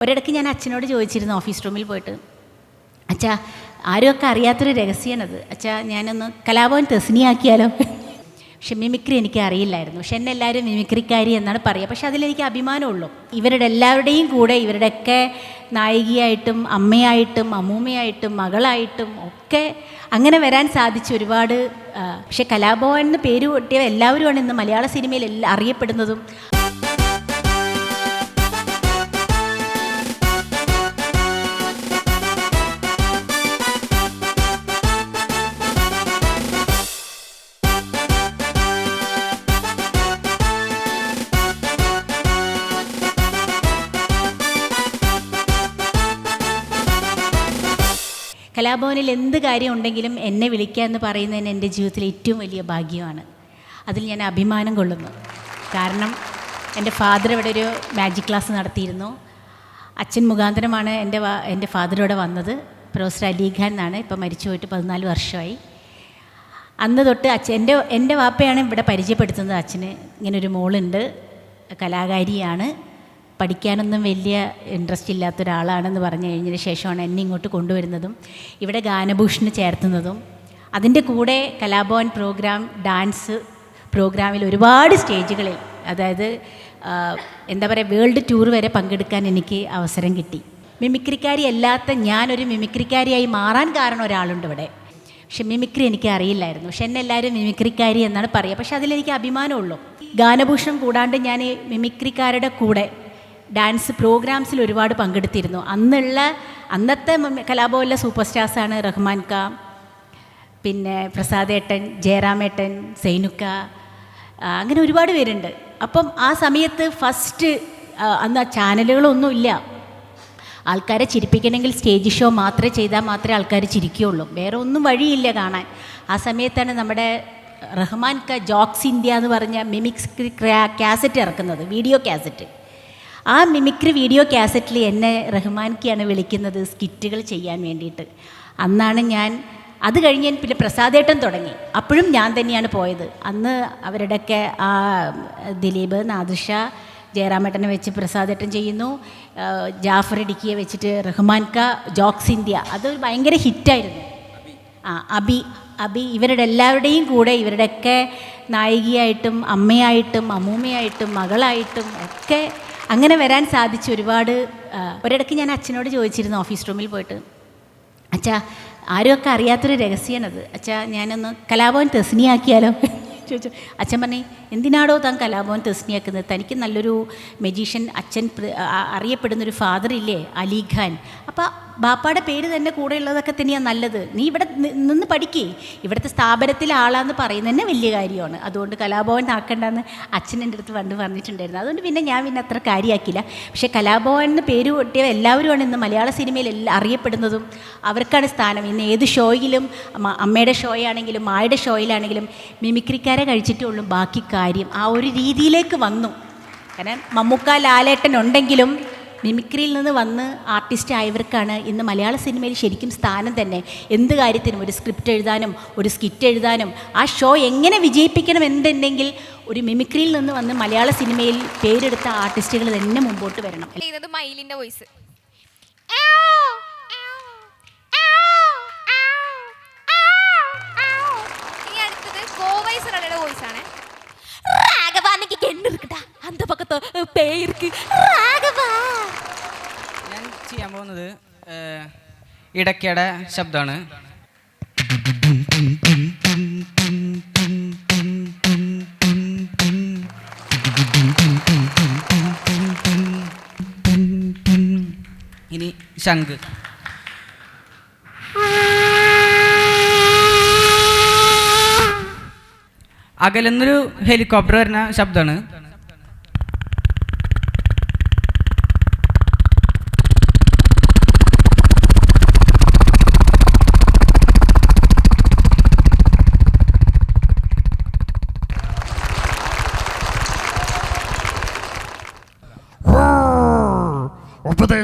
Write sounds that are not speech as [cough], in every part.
ഒരിടയ്ക്ക് ഞാൻ അച്ഛനോട് ചോദിച്ചിരുന്നു ഓഫീസ് റൂമിൽ പോയിട്ട് അച്ഛാ ആരുമൊക്കെ അറിയാത്തൊരു രഹസ്യമാണത് അച്ഛാ ഞാനൊന്ന് കലാഭവൻ തെസിനിയാക്കിയാലോ പക്ഷെ മിമിക്രി എനിക്ക് അറിയില്ലായിരുന്നു. പക്ഷെ എന്നെ എല്ലാവരും മിമിക്രിക്കാരി എന്നാണ് പറയുക. പക്ഷെ അതിലെനിക്ക് അഭിമാനമുള്ളൂ. ഇവരുടെ എല്ലാവരുടെയും കൂടെ ഇവരുടെയൊക്കെ നായികയായിട്ടും അമ്മയായിട്ടും അമ്മൂമ്മയായിട്ടും മകളായിട്ടും ഒക്കെ അങ്ങനെ വരാൻ സാധിച്ച ഒരുപാട് പക്ഷേ കലാഭവൻ എന്ന് പേര് കൊട്ടിയ എല്ലാവരുമാണ് ഇന്ന് മലയാള സിനിമയിൽ എല്ലാ അറിയപ്പെടുന്നതും കലാഭവനിൽ എന്ത് കാര്യം ഉണ്ടെങ്കിലും എന്നെ വിളിക്കുക എന്ന് പറയുന്നതിന് എന്റെ ജീവിതത്തിലെ ഏറ്റവും വലിയ ഭാഗ്യമാണ്. അതിൽ ഞാൻ അഭിമാനം കൊള്ളുന്നു. കാരണം എന്റെ ഫാദർ ഇവിടെ ഒരു മാജിക് ക്ലാസ് നടത്തിയിരുന്നു. അച്ഛൻ മുഖാന്തരമാണ് എന്റെ എന്റെ ഫാദർ ഇവിടെ വന്നത്. പ്രൊഫസർ അലിഖാൻ എന്നാണ്. ഇപ്പം മരിച്ചു പോയിട്ട് പതിനാല് വർഷമായി. അന്ന് തൊട്ട് അച്ഛൻ എന്റെ എന്റെ വാപ്പയാണ് ഇവിടെ പരിചയപ്പെടുത്തുന്നത് അച്ഛന്. ഇങ്ങനൊരു മോളുണ്ട്. കലാകാരിയാണ്. പഠിക്കാനൊന്നും വലിയ ഇൻട്രസ്റ്റ് ഇല്ലാത്ത ഒരാളാണെന്ന് പറഞ്ഞു കഴിഞ്ഞതിന് ശേഷമാണ് എന്നെ ഇങ്ങോട്ട് കൊണ്ടുവരുന്നതും ഇവിടെ ഗാനഭൂഷണ് ചേർത്തുന്നതും അതിന്റെ കൂടെ കലാഭവൻ പ്രോഗ്രാം ഡാൻസ് പ്രോഗ്രാമിൽ ഒരുപാട് സ്റ്റേജുകളിൽ അതായത് എന്താ പറയുക വേൾഡ് ടൂർ വരെ പങ്കെടുക്കാൻ എനിക്ക് അവസരം കിട്ടി. മിമിക്രിക്കാരി അല്ലാത്ത ഞാനൊരു മിമിക്രിക്കാരിയായി മാറാൻ കാരണം ഒരാളുണ്ട് ഇവിടെ. പക്ഷെ മിമിക്രി എനിക്ക് അറിയില്ലായിരുന്നു. പക്ഷെ എന്നെ എല്ലാവരും മിമിക്രിക്കാരി എന്നാണ് പറയുക. പക്ഷെ അതിലെനിക്ക് അഭിമാനമുള്ളൂ. ഗാനഭൂഷണം കൂടാണ്ട് ഞാൻ മിമിക്രിക്കാരുടെ കൂടെ ഡാൻസ് പ്രോഗ്രാംസിൽ ഒരുപാട് പങ്കെടുത്തിരുന്നു. അന്നുള്ള അന്നത്തെ കലാഭവനിലെ സൂപ്പർ സ്റ്റാർസാണ് റഹ്മാൻ ഖാ പിന്നെ പ്രസാദേട്ടൻ ജയറാമേട്ടൻ സൈനുക്ക അങ്ങനെ ഒരുപാട് പേരുണ്ട്. അപ്പം ആ സമയത്ത് ഫസ്റ്റ് അന്ന് ചാനലുകളൊന്നുമില്ല ആൾക്കാരെ ചിരിപ്പിക്കണമെങ്കിൽ സ്റ്റേജ് ഷോ മാത്രമേ ചെയ്താൽ മാത്രമേ ആൾക്കാർ ചിരിക്കുകയുള്ളൂ. വേറെ ഒന്നും വഴിയില്ല കാണാൻ. ആ സമയത്താണ് നമ്മുടെ റഹ്മാൻ ക ജോക്സ് ഇന്ത്യ എന്ന് പറഞ്ഞ മിമിക്സ് കാസറ്റ് ഇറക്കുന്നത് വീഡിയോ കാസറ്റ് ആ മിമിക്രി വീഡിയോ കാസറ്റിൽ എന്നെ റഹ്മാൻക്കിയാണ് വിളിക്കുന്നത് സ്കിറ്റുകൾ ചെയ്യാൻ വേണ്ടിയിട്ട്. അന്നാണ് ഞാൻ അത് കഴിഞ്ഞ് പിന്നെ പ്രസാദേട്ടൻ തുടങ്ങി. അപ്പോഴും ഞാൻ തന്നെയാണ് പോയത്. അന്ന് അവരുടെയൊക്കെ ആ ദിലീപ് നാദിഷ ജയറാമേട്ടനെ വെച്ച് പ്രസാദേട്ടൻ ചെയ്യുന്നു. ജാഫർ ഇടുക്കിയെ വെച്ചിട്ട് റഹ്മാൻ ക ജോക്സ് ഇന്ത്യ. അത് ഭയങ്കര ഹിറ്റായിരുന്നു. ആ അബി അബി ഇവരുടെ എല്ലാവരുടെയും കൂടെ ഇവരുടെയൊക്കെ നായികയായിട്ടും അമ്മയായിട്ടും അമ്മൂമ്മയായിട്ടും മകളായിട്ടും ഒക്കെ അങ്ങനെ വരാൻ സാധിച്ചു ഒരുപാട് ഒരിടയ്ക്ക് ഞാൻ അച്ഛനോട് ചോദിച്ചിരുന്നു ഓഫീസ് റൂമിൽ പോയിട്ട്. അച്ഛാ ആരുമൊക്കെ അറിയാത്തൊരു രഹസ്യമാണത് അച്ഛാ ഞാനൊന്ന് കലാഭവൻ തെസ്നിയാക്കിയാലോ? [laughs] ചോദിച്ചു. അച്ഛൻ പറഞ്ഞു എന്തിനാടോ താൻ കലാഭവൻ തെസ്നിയാക്കുന്നത്? തനിക്ക് നല്ലൊരു മെജീഷ്യൻ അച്ഛൻ അറിയപ്പെടുന്നൊരു ഫാദർ ഇല്ലേ അലിഖാൻ അപ്പോൾ ബാപ്പാടെ പേര് തന്നെ കൂടെ ഉള്ളതൊക്കെ തന്നെയാണ് നല്ലത്. നീ ഇവിടെ നിന്ന് പഠിക്കേ. ഇവിടുത്തെ സ്ഥാപനത്തിലെ ആളാന്ന് പറയുന്നത് തന്നെ വലിയ കാര്യമാണ്. അതുകൊണ്ട് കലാഭവൻ ആക്കണ്ടെന്ന് അച്ഛൻ എന്റെ അടുത്ത് പണ്ട് പറഞ്ഞിട്ടുണ്ടായിരുന്നു. അതുകൊണ്ട് പിന്നെ ഞാൻ പിന്നെ അത്ര കാര്യമാക്കില്ല പക്ഷേ കലാഭവൻ എന്ന് പേര് കൊട്ടിയ എല്ലാവരുമാണ് ഇന്ന് മലയാള സിനിമയിൽ എല്ലാം അറിയപ്പെടുന്നതും അവർക്കാണ് സ്ഥാനം. ഇന്ന് ഏത് ഷോയിലും അമ്മ- അമ്മയുടെ ഷോയാണെങ്കിലും മായുടെ ഷോയിലാണെങ്കിലും മിമിക്രിക്കാരെ കഴിച്ചിട്ടുള്ളൂ. ബാക്കി കാര്യം ആ ഒരു രീതിയിലേക്ക് വന്നു. കാരണം മമ്മൂക്ക ലാലേട്ടൻ ഉണ്ടെങ്കിലും മിമിക്രിയിൽ നിന്ന് വന്ന് ആർട്ടിസ്റ്റ് ആയവർക്കാണ് ഇന്ന് മലയാള സിനിമയിൽ ശരിക്കും സ്ഥാനം തന്നെ എന്ത് കാര്യത്തിനും ഒരു സ്ക്രിപ്റ്റ് എഴുതാനും ഒരു സ്കിറ്റ് എഴുതാനും ആ ഷോ എങ്ങനെ വിജയിപ്പിക്കണം എന്നുണ്ടെങ്കിൽ ഒരു മിമിക്രിയിൽ നിന്ന് വന്ന് മലയാള സിനിമയിൽ പേരെടുത്ത ആർട്ടിസ്റ്റുകൾ തന്നെ മുമ്പോട്ട് വരണം ചെയ്യുന്നത് മയിലിന്റെ വോയിസ് ഇനി അടുത്തത് ഗോവൈസറുടെ വോയിസ് ആണ് அந்த பக்கத்து பேய் இருக்கு ഞാൻ ചെയ്യാൻ പോകുന്നത് ഇടയ്ക്കട ശബ്ദമാണ്. ഇനി ശംഖ്. അകലെന്നൊരു ഹെലികോപ്റ്റർ വരുന്ന ശബ്ദമാണ്.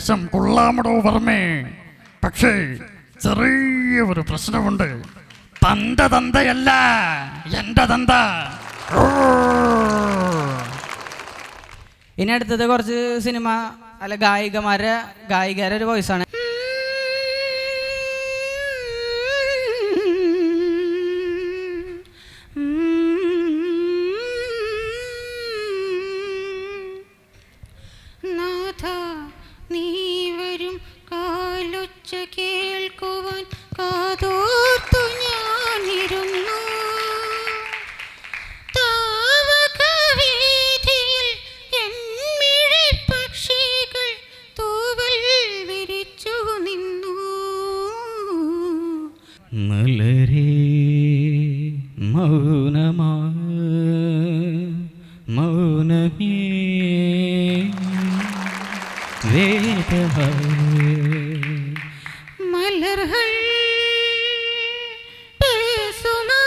ഉപദേശം കൊള്ളാമടോ വർമ്മേ. പക്ഷേ ചെറിയ ഒരു പ്രശ്നമുണ്ട്. തന്റെ തന്തയല്ല എന്റെ തന്ത. ഇനി അടുത്തത് കുറച്ച് സിനിമ അല്ല ഗായികമാരെ ഗായികരുടെ ഒരു വോയിസാണ് மலர்கள் பேசுமா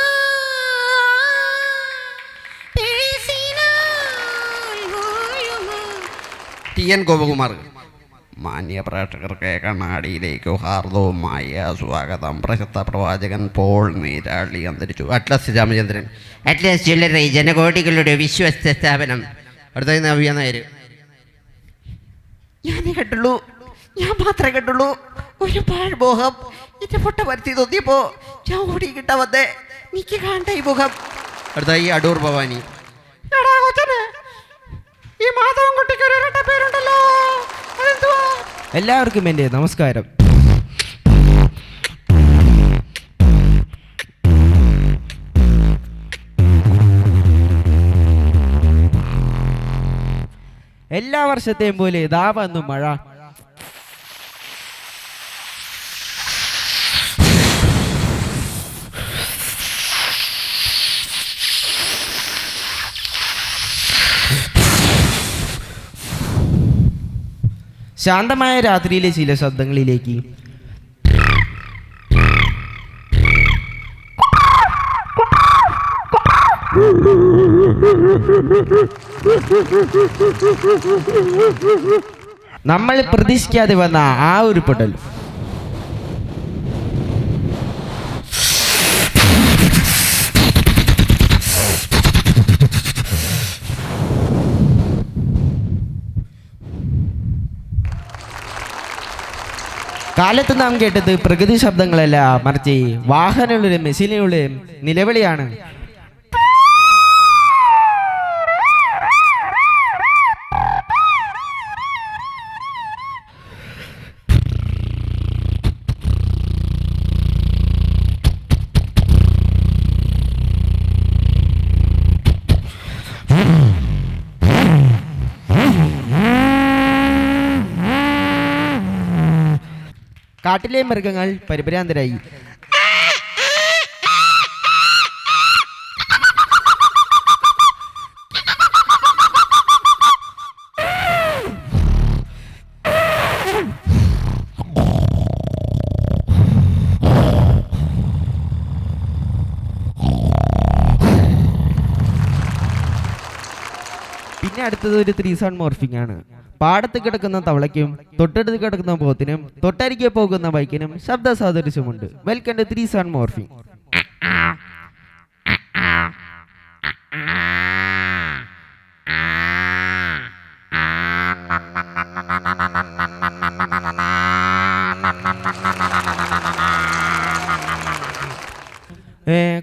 ടി എൻ ഗോപകുമാർ. മാന്യ പ്രേക്ഷകർക്ക് കണ്ണാടിയിലേക്ക് ഹാർദവുമായ സ്വാഗതം. പ്രശസ്ത പ്രവാചകൻ പോൾ നീരാളി അന്തരിച്ചു. അറ്റ്ലസ് രാമചന്ദ്രൻ. അറ്റ്ലസ് ചില്ലറി ജനകോടികളുടെ വിശ്വസ്ത സ്ഥാപനം. അടുത്ത നവ്യ നായർ ഞാൻ കേട്ടുള്ളൂ ഞാൻ മാത്രമേ കേട്ടുള്ളൂ ഒരു പാഴ്മോഹം. എന്റെ പൊട്ട വരുത്തി തോന്നിയപ്പോ ഞാൻ ഓടി കിട്ടാ വന്നേ. നീക്ക് കാണണ്ട ഈ മുഖം അടുത്തായി അടൂർ ഭവാനി. എടാ കൊച്ചനെ ഈ മാധവൻ കുട്ടിക്ക് ഒരു ഇരട്ട പേരുണ്ടല്ലോ. അതെന്തുവാ? എല്ലാവർക്കും എന്റെ നമസ്കാരം. എല്ലാ വർഷത്തെയും പോലെ ഇതാ വന്നു മഴ. ശാന്തമായ രാത്രിയിലെ ചില ശബ്ദങ്ങളിലേക്ക്. നമ്മൾ പ്രതീക്ഷിക്കാതെ വന്ന ആ ഒരു പൊട്ടൽ. കാലത്ത് നാം കേട്ടത് പ്രകൃതി ശബ്ദങ്ങളല്ല മറിച്ച് വാഹനങ്ങളുടെയും മെഷീനുകളുടെയും നിലവിളിയാണ്. കാട്ടിലെ മൃഗങ്ങൾ പരിഭ്രാന്തരായി. പിന്നെ അടുത്തത് ഒരു ത്രീ സോൺ മോർഫിംഗ് ആണ്. പാടത്ത് കിടക്കുന്ന തവളയ്ക്കും തൊട്ടടുത്ത് കിടക്കുന്ന പോത്തിനും തൊട്ടരികെ പോകുന്ന ബൈക്കിനും ശബ്ദ സാദൃശ്യമുണ്ട്. വെൽക്കം ടു ത്രീ സൺ മോർഫി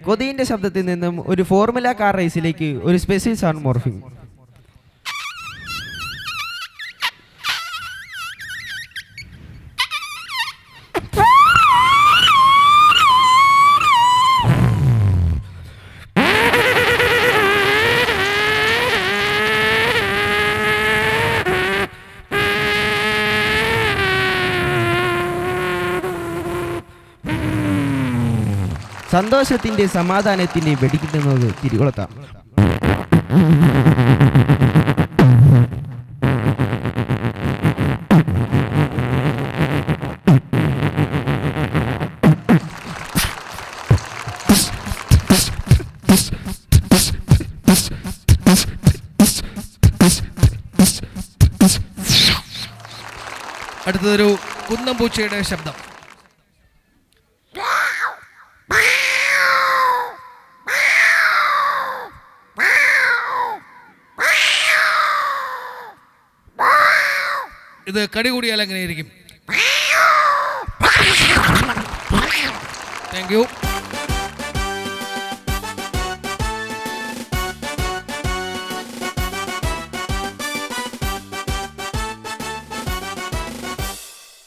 കൊതിയിന്റെ ശബ്ദത്തിൽ നിന്നും ഒരു ഫോർമുല കാർ റേസിലേക്ക് ഒരു സ്പെഷ്യൽ സൗണ്ട് മോർഫിംഗ് സന്തോഷത്തിന്റെ സമാധാനത്തിന്റെ വെടിക്കുന്നത് തിരികൊളുത്താം അടുത്തതൊരു കുന്നം പൂച്ചയുടെ ശബ്ദം. ഇത് കടി കൂടിയാൽ എങ്ങനെയായിരിക്കും താങ്ക് യു